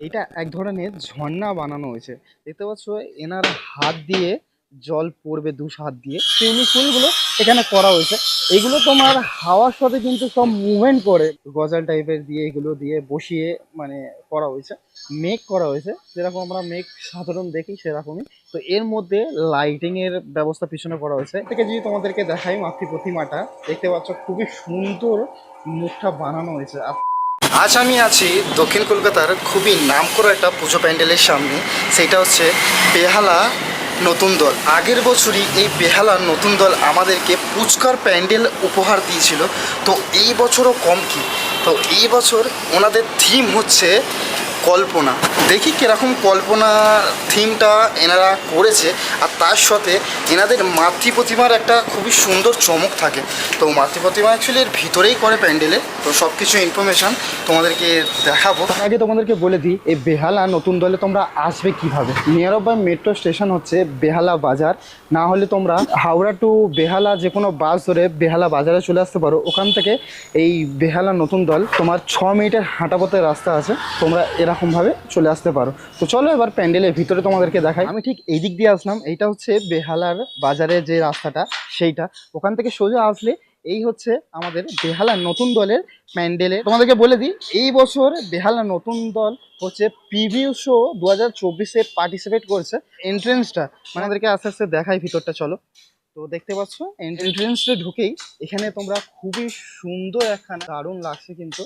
এটা এক ধরনের ঝর্ণা বানানো হয়েছে। দেখতে পাচ্ছ, এনার হাত দিয়ে জল পড়বে দু হাত দিয়ে। সুইমিং পুলগুলো এখানে করা হয়েছে। এগুলো তোমার হাওয়ার সাথে কিন্তু সব মুভমেন্ট করে। গজাল টাইপের দিয়ে এগুলো দিয়ে বসিয়ে মানে করা হয়েছে। মেক করা হয়েছে। যেরকম আমরা মেক সাধারণ দেখি, সেরকমই। তো এর মধ্যে লাইটিং এর ব্যবস্থা পিছনে করা হয়েছে। থেকে যদি তোমাদেরকে দেখাই মাতৃ প্রতিমাটা, দেখতে পাচ্ছ, খুবই সুন্দর মুখটা বানানো হয়েছে। আজ আমি আছি দক্ষিণ কলকাতার খুবই নাম করা একটা পুজো প্যান্ডেলের সামনে। সেটা হচ্ছে বেহালা নতুন দল। আগের বছরই এই বেহালা নতুন দল আমাদেরকে পুচকার প্যান্ডেল উপহার দিয়েছিল। তো এই বছরও কম কি? তো এই বছর ওনাদের থিম হচ্ছে কল্পনা। দেখি কীরকম কল্পনা থিমটা এনারা করেছে, আর তার সাথে এনাদের মাতৃ প্রতিমার একটা খুবই সুন্দর চমক থাকে। তো মাতৃ প্রতিমা অ্যাকচুয়ালি এর ভিতরেই করে প্যান্ডেলে, তো সব কিছু ইনফরমেশান তোমাদেরকে দেখাবো। আগে তোমাদেরকে বলে দিই, এই বেহালা নতুন দলে তোমরা আসবে কীভাবে? Near of by metro station হচ্ছে বেহালা বাজার। না হলে তোমরা হাওড়া টু বেহালা যে কোনো বাস ধরে বেহালা বাজারে চলে আসতে পারো। ওখান থেকে এই বেহালা নতুন দল তোমার ছ মিনিটের হাঁটা পথের রাস্তা আছে। তোমরা এরকমভাবে চলে আসতে পারো। তো চলো এবার প্যান্ডেলের ভিতরে তোমাদেরকে দেখাই। আমি ঠিক এই দিক দিয়ে আসলাম। এইটা হচ্ছে বেহালার বাজারের যে রাস্তাটা, সেইটা। ওখান থেকে সোজা আসলে এই হচ্ছে আমাদের বেহালা নতুন দলের প্যান্ডেলে। তোমাদেরকে বলে দিই, এই বছর বেহালা নতুন দল হচ্ছে প্রিভিউ শো দু হাজার চব্বিশে পার্টিসিপেট করছে। এন্ট্রেন্সটা মানে আমাদেরকে আস্তে আস্তে দেখাই ভিতরটা, চলো। তো দেখতে পাচ্ছ এন্ট্রেন্সটা ঢুকেই এখানে তোমরা খুবই সুন্দর একখানা দারুণ লাগছে কিন্তু।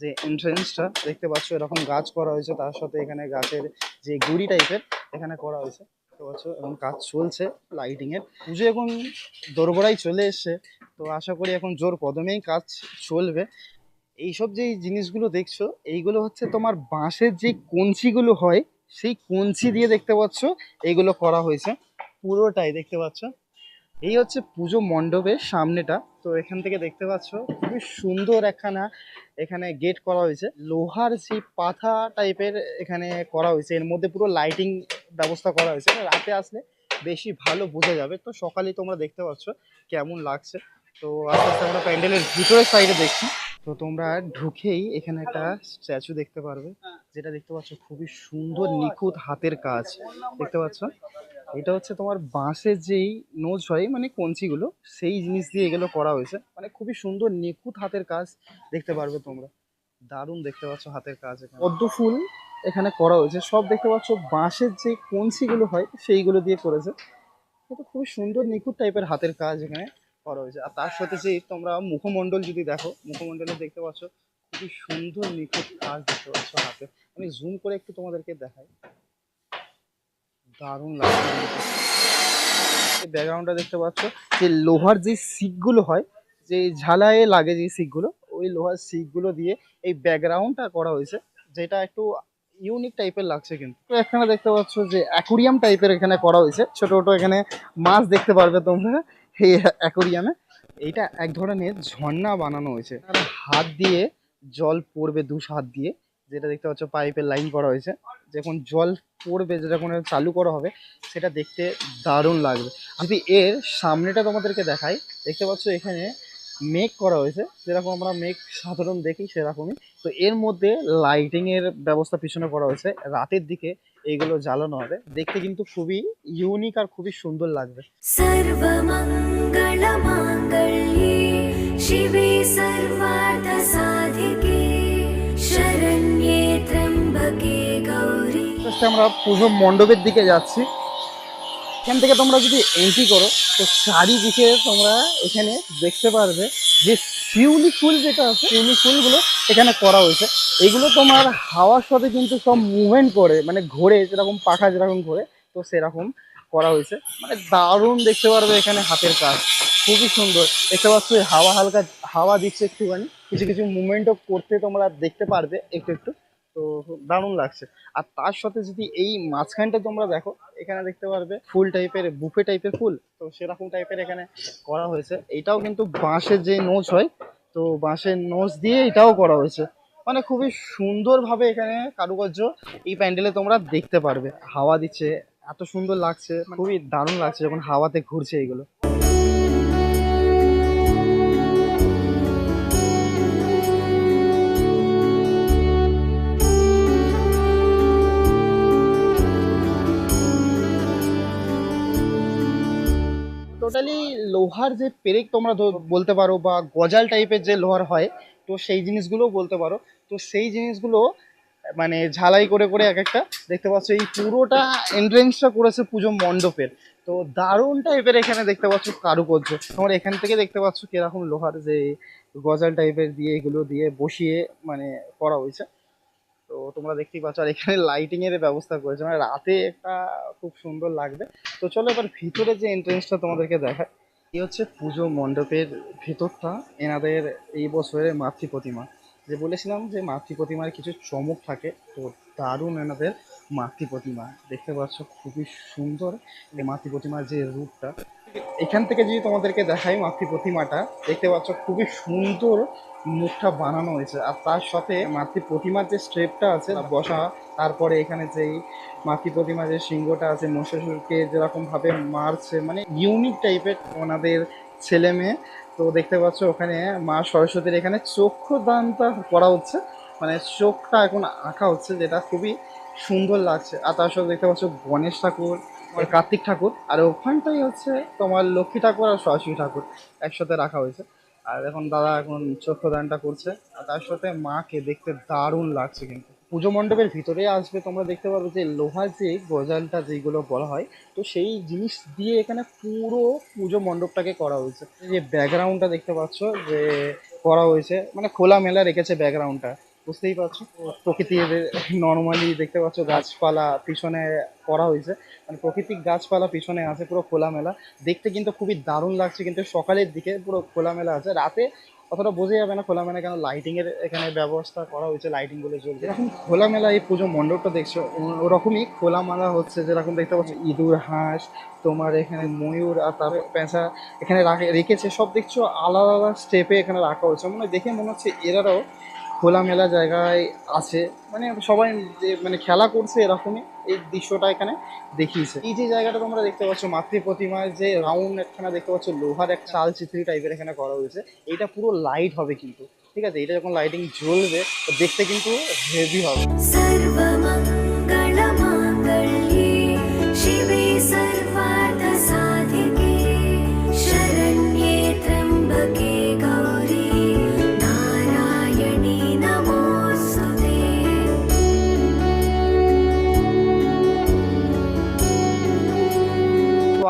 যে এন্ট্রেন্সটা দেখতে পাচ্ছ এরকম গাছ করা হয়েছে, তার সাথে এখানে গাছের যে গুড়ি টাইপের এখানে করা হয়েছে, দেখতে পাচ্ছ এখন কাজ চলছে লাইটিং এর পুজো এখন দোরগোড়ায় চলে এসছে, তো আশা করি এখন জোর কদমেই কাজ চলবে। এইসব যে জিনিসগুলো দেখছ, এইগুলো হচ্ছে তোমার বাঁশের যে কঞ্চিগুলো হয়, সেই কঞ্চি দিয়ে দেখতে পাচ্ছ, এইগুলো করা হয়েছে। পুরোটাই দেখতে পাচ্ছ। এই হচ্ছে পুজো মণ্ডপের সামনেটা। তো এখান থেকে দেখতে পাচ্ছ, খুবই সুন্দর একখানা এখানে গেট করা হয়েছে। লোহার সেই পাথা টাইপের এখানে করা হয়েছে। এর মধ্যে পুরো লাইটিং ব্যবস্থা করা হয়েছে। রাতে আসলে বেশি ভালো বোঝা যাবে। তো সকালেই তোমরা দেখতে পাচ্ছ কেমন লাগছে। তো আস্তে আস্তে আমরা প্যান্ডেলের ভিতরের সাইডে দেখছি। তো তোমরা ঢুকেই এখানে একটা স্ট্যাচু দেখতে পারবে। যেটা দেখতে পাচ্ছ খুবই সুন্দর, নিখুঁত হাতের কাজ। দেখতে পাচ্ছ? এটা হচ্ছে তোমার বাঁশের যেই নোজ হয় মানে কঞ্চিগুলো, সেই জিনিস দিয়ে এগুলো করা হয়েছে। মানে খুবই সুন্দর, নিখুঁত হাতের কাজ দেখতে পারবে তোমরা। দারুণ দেখতে পাচ্ছ হাতের কাজ এখানে। পদ্ম ফুল এখানে করা হয়েছে। সব দেখতে পাচ্ছ বাঁশের যে কঞ্চিগুলো হয়, সেইগুলো দিয়ে করেছে। এটা খুবই সুন্দর, নিখুঁত টাইপের হাতের কাজ এখানে করা হয়েছে। আর তার সাথে যে তোমরা মুখমণ্ডল যদি দেখো, মুখমণ্ডলে দেখতে পাচ্ছ খুবই সুন্দর, নিখুঁত কাজ দেখতে পাচ্ছ হাতে। আমি জুম করে একটু তোমাদেরকে দেখাই। দারুণ লাগছে এই ব্যাকগ্রাউন্ডটা দেখতে পাচ্ছ, যে লোহার যে সিকগুলো হয়, যে ঝালায়ে লাগে যে সিকগুলো ওই লোহার সিকগুলো দিয়ে এই ব্যাকগ্রাউন্ডটা করা হয়েছে, যেটা একটু ইউনিক টাইপের লাগছে কিন্তু। এখানে দেখতে পাচ্ছ যে অ্যাকুরিয়াম টাইপের এখানে করা হয়েছে, ছোট ছোট এখানে মাছ দেখতে পারবে তোমরা, এই অ্যাকুরিয়ামে এইটা এক ধরনের ঝর্ণা বানানো হয়েছে হাত দিয়ে জল পড়বে দু হাত দিয়ে। যেটা দেখতে পাচ্ছ পাইপের লাইন করা হয়েছে। যখন জল পড়বে, যখন চালু করা হবে, সেটা দেখতে দারুণ লাগবে। যদি এর সামনেটা তোমাদেরকে দেখাই। দেখতে পাচ্ছ এখানে মেক করা হয়েছে। যেরকম আমরা মেক সাধারণ দেখি, সেরকমই। তো এর মধ্যে লাইটিংয়ের ব্যবস্থা পিছনে করা হয়েছে। রাতের দিকে এইগুলো জ্বালানো হবে। দেখতে কিন্তু খুবই ইউনিক আর খুবই সুন্দর লাগবে। সর্বমঙ্গল আস্তে আমরা পুজো মণ্ডপের দিকে যাচ্ছি। এখান থেকে তোমরা যদি এন্ট্রি করো, তো চারিদিকে তোমরা এখানে দেখতে পারবে যে শিউলি ফুল যেটা আছে, শিউলি ফুলগুলো এখানে করা হয়েছে। এগুলো তোমার হাওয়ার সাথে কিন্তু সব মুভমেন্ট করে মানে ঘোরে, যেরকম পাখা যেরকম ঘোরে, তো সেরকম করা হয়েছে। মানে দারুণ দেখতে পারবে এখানে হাতের কাজ। খুবই সুন্দর। দেখতে পাচ্ছ, হাওয়া হালকা হাওয়া দিচ্ছে একটুখানি। কিছু কিছু মুভমেন্টও করতে তোমরা দেখতে পারবে একটু একটু। তো দারুণ লাগছে। আর তার সাথে যদি এই মাঝখানটা তোমরা দেখো, এখানে দেখতে পারবে ফুল টাইপের বুফে টাইপের ফুল। তো সেরকম টাইপের এখানে করা হয়েছে। এটাও কিন্তু বাঁশের যে নোচ হয়, তো বাঁশের নোচ দিয়ে এটাও করা হয়েছে। মানে খুবই সুন্দরভাবে এখানে কারুকার্য এই প্যান্ডেলে তোমরা দেখতে পারবে। হাওয়া দিচ্ছে, এত সুন্দর লাগছে খুবই দারুণ লাগছে যখন হাওয়াতে ঘুরছে এইগুলো লোহার যে পেরেক তোমরা বলতে পারো বা গজাল টাইপের যে লোহার হয়, তো সেই জিনিসগুলো বলতে পারো। তো সেই জিনিসগুলো মানে ঝালাই করে করে এক একটা, দেখতে পাচ্ছ এই পুরোটা এন্ট্রেন্সটা করেছে পুজো মণ্ডপের। তো দারুণ টাইপের এখানে দেখতে পাচ্ছ কারুকার্য। তোমরা এখান থেকে দেখতে পাচ্ছ কীরকম লোহার যে গজাল টাইপের দিয়ে এগুলো দিয়ে বসিয়ে মানে করা হয়েছে। তো তোমরা দেখতেই পাচ্ছ, আর এখানে লাইটিং এর ব্যবস্থা করেছে। মানে রাতে একটা খুব সুন্দর লাগবে। তো চলো এবার ভিতরে যে এন্ট্রেন্সটা তোমাদেরকে দেখায় এই হচ্ছে পুজো মণ্ডপের ভেতরটা। এনাদের এই বছরের মাতৃ প্রতিমা। যে বলেছিলাম যে মাতৃ প্রতিমার কিছু চমক থাকে, তো দারুণ এনাদের মাতৃ প্রতিমা। দেখতে পাচ্ছ, খুবই সুন্দর। এই মাতৃ প্রতিমার যে রূপটা এখান থেকে যদি তোমাদেরকে দেখাই মাতৃ প্রতিমাটা, দেখতে পাচ্ছ খুবই সুন্দর মুখটা বানানো হয়েছে। আর তার সাথে মাতৃ প্রতিমার যে স্ট্রেপটা আছে বসা, তারপরে এখানে যেই মাতৃ প্রতিমার যে সিংহটা আছে, মহিষাসুরকে যেরকম ভাবে মারছে মানে ইউনিক টাইপের ওনাদের ছেলে মেয়ে তো দেখতে পাচ্ছ ওখানে মা সরস্বতীর এখানে চক্ষুদানটা করা হচ্ছে মানে চোখটা এখন আঁকা হচ্ছে, যেটা খুবই সুন্দর লাগছে। আর তার সাথে দেখতে পাচ্ছ গণেশ ঠাকুর আর কার্তিক ঠাকুর, আর ওখানটাই হচ্ছে তোমার লক্ষ্মী ঠাকুর আর সরস্বতী ঠাকুর একসাথে রাখা হয়েছে। আর এখন দাদা এখন চক্ষুদানটা করছে, আর তার সাথে মাকে দেখতে দারুণ লাগছে কিন্তু। পুজো মণ্ডপের ভিতরে আসবে তোমরা দেখতে পারবে যে লোহার যে গজালটা যেগুলো বলা হয়, তো সেই জিনিস দিয়ে এখানে পুরো পুজো মণ্ডপটাকে করা হয়েছে। যে ব্যাকগ্রাউন্ডটা দেখতে পাচ্ছ যে করা হয়েছে মানে খোলা মেলা রেখেছে ব্যাকগ্রাউন্ডটা বুঝতেই পারছ। প্রকৃতির নর্মালি দেখতে পাচ্ছ গাছপালা পিছনে করা হয়েছে। মানে প্রকৃতিক গাছপালা পিছনে আছে, পুরো খোলামেলা। দেখতে কিন্তু খুবই দারুণ লাগছে, কিন্তু সকালের দিকে পুরো খোলামেলা আছে। রাতে অতটা বোঝা যাবে না খোলামেলা কেন লাইটিং এর এখানে ব্যবস্থা করা হয়েছে লাইটিংগুলো জ্বলছে। এরকম খোলামেলা এই পুজো মণ্ডপটা দেখছ, ওরকমই খোলামেলা হচ্ছে যেরকম দেখতে পাচ্ছ, ইঁদুর, হাঁস, তোমার এখানে ময়ূর আর তারপর পেঁচা এখানে রাখে, রেখেছে। সব দেখছ আলাদা আলাদা স্টেপে এখানে রাখা হয়েছে। মানে দেখে মনে হচ্ছে এরাও খোলামেলা জায়গায় আছে। মানে সবাই যে মানে খেলা করছে এরকমই এই দৃশ্যটা এখানে দেখিয়েছে। এই যে জায়গাটা তোমরা দেখতে পাচ্ছ, মাতৃ প্রতিমায় যে রাউন্ড একখানা দেখতে পাচ্ছ, লোহার এক চাল চিত্রি টাইপের এখানে করা হয়েছে। এটা পুরো লাইট হবে কিন্তু, ঠিক আছে? এটা যখন লাইটিং জ্বলবে দেখতে কিন্তু হেভি হবে।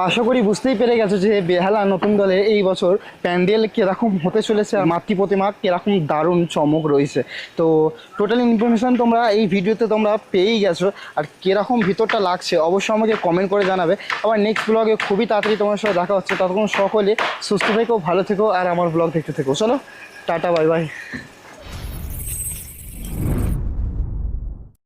আশা করি বুঝতেই পেরে গেছো যে বেহালা নতুন দলে এই বছর প্যান্ডেল কীরকম হতে চলেছে আর মাতৃ প্রতিমা কীরকম দারুণ চমক রয়েছে। তো টোটাল ইনফরমেশন তোমরা এই ভিডিওতে তোমরা পেয়েই গেছো আর কীরকম ভিতরটা লাগছে অবশ্যই আমাকে কমেন্ট করে জানাবে। আবার নেক্সট ব্লগে খুবই তাড়াতাড়ি তোমার সাথে দেখা হচ্ছে। ততক্ষণ সকলে সুস্থ থেকো, ভালো থেকো আর আমার ব্লগ দেখতে থেকো। চলো, টাটা বাই বাই